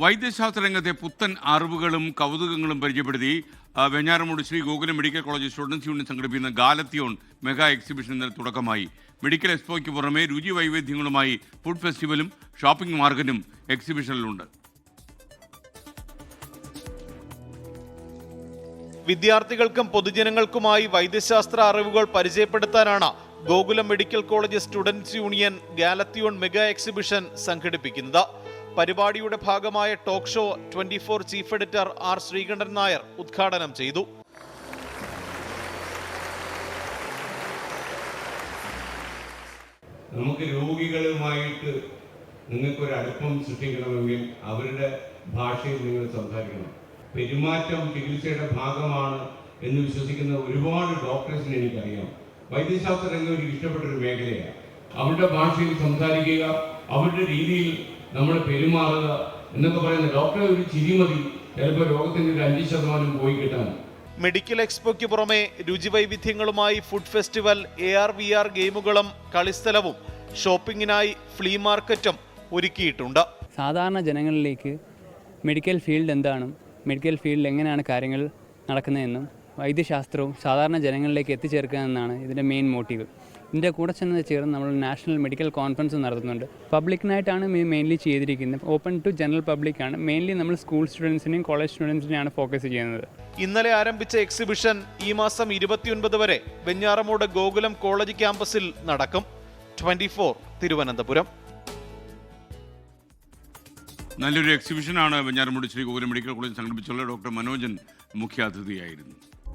വൈദ്യശാസ്ത്ര രംഗത്തെ പുത്തൻ അറിവുകളും കൗതുകങ്ങളും പരിചയപ്പെടുത്തി Venjaramoodu Shri Gokulam medical college students union സംഘടിപ്പിക്കുന്ന ഗാലത്തിയോൺ മെഗാ എക്സിബിഷൻ ഇന്നലെ തുടക്കമായി. മെഡിക്കൽ എക്സ്പോയ്ക്ക് പുറമെ രുചി വൈവിധ്യങ്ങളുമായി ഫുഡ് ഫെസ്റ്റിവലും ഷോപ്പിംഗ് മാർക്കറ്റും എക്സിബിഷനിലുണ്ട്. വിദ്യാർത്ഥികൾക്കും പൊതുജനങ്ങൾക്കുമായി വൈദ്യശാസ്ത്ര അറിവുകൾ പരിചയപ്പെടുത്താനാണ് Gokulam medical college students union ഗാലത്തിയോൺ mega exhibition സംഘടിപ്പിക്കുന്നത്. പരിപാടിയുടെ ഭാഗമായ talk show twenty four chief editor R Sreekandan Nair ഉദ്ഘാടനം ചെയ്തു. നമുക്ക് രോഗികളുമായിട്ട് നിങ്ങൾക്കൊരു അടുപ്പം സൃഷ്ടിക്കണമെങ്കിൽ അവരുടെ ഭാഷയിൽ നിങ്ങൾ സംസാരിക്കണം. പെരുമാറ്റം ചികിത്സയുടെ ഭാഗമാണ് എന്ന് വിശ്വസിക്കുന്ന ഒരുപാട് ഡോക്ടേഴ്സിനെ എനിക്കറിയാം. വൈദ്യശാസ്ത്ര രംഗം എനിക്ക് ഇഷ്ടപ്പെട്ടൊരു മേഖലയാണ്. അവരുടെ ഭാഷയിൽ സംസാരിക്കുക അവരുടെ രീതിയിൽ നമ്മൾ പെരുമാറുക എന്നൊക്കെ പറയുന്ന ഡോക്ടറെ ഒരു ചിരി മതി. ചിലപ്പോൾ രോഗത്തിന്റെ ഒരു അഞ്ച് ശതമാനം പോയി കിട്ടാൻ. മെഡിക്കൽ എക്സ്പോയ്ക്ക് പുറമെ രുചിവൈവിധ്യങ്ങളുമായി food festival A R V R ഗെയിമുകളും കളിസ്ഥലവും ഷോപ്പിങ്ങിനായി ഫ്ലീ മാർക്കറ്റും ഒരുക്കിയിട്ടുണ്ട്. സാധാരണ ജനങ്ങളിലേക്ക് മെഡിക്കൽ ഫീൽഡ് എന്താണ്? മെഡിക്കൽ ഫീൽഡിൽ എങ്ങനെയാണ് കാര്യങ്ങൾ നടക്കുന്നതെന്നും വൈദ്യശാസ്ത്രവും സാധാരണ ജനങ്ങളിലേക്ക് എത്തിച്ചേർക്കുക എന്നാണ് ഇതിന്റെ മെയിൻ മോട്ടീവ് ഇതിന്റെ കൂടെ ചെന്ന് ചേർന്ന് നമ്മൾ നാഷണൽ മെഡിക്കൽ കോൺഫറൻസ് നടത്തുന്നുണ്ട്. പബ്ലിക്കിനായിട്ടാണ് മെയിൻലി ചെയ്തിരിക്കുന്നത്. ഓപ്പൺ ടു ജനറൽ പബ്ലിക്കാണ് മെയിൻലി നമ്മൾ സ്കൂൾ സ്റ്റുഡൻസിനെയും കോളേജ് സ്റ്റുഡൻസിനെയാണ് ഫോക്കസ് ചെയ്യുന്നത്. ഇന്നലെ ആരംഭിച്ച എക്സിബിഷൻ ഈ മാസം ഇരുപത്തിയൊൻപത് വരെ വെഞ്ഞാറമൂട് ഗോകുലം കോളേജ് ക്യാമ്പസിൽ നടക്കും. ട്വന്റി തിരുവനന്തപുരം. നല്ലൊരു എക്സിബിഷനാണ് വെഞ്ഞാറമൂട് ശ്രീ ഗോകുലം മെഡിക്കൽ കോളേജ് സംഘടിപ്പിച്ചുള്ള ഡോക്ടർ മനോജൻ മുഖ്യാതിഥിയായിരുന്നു.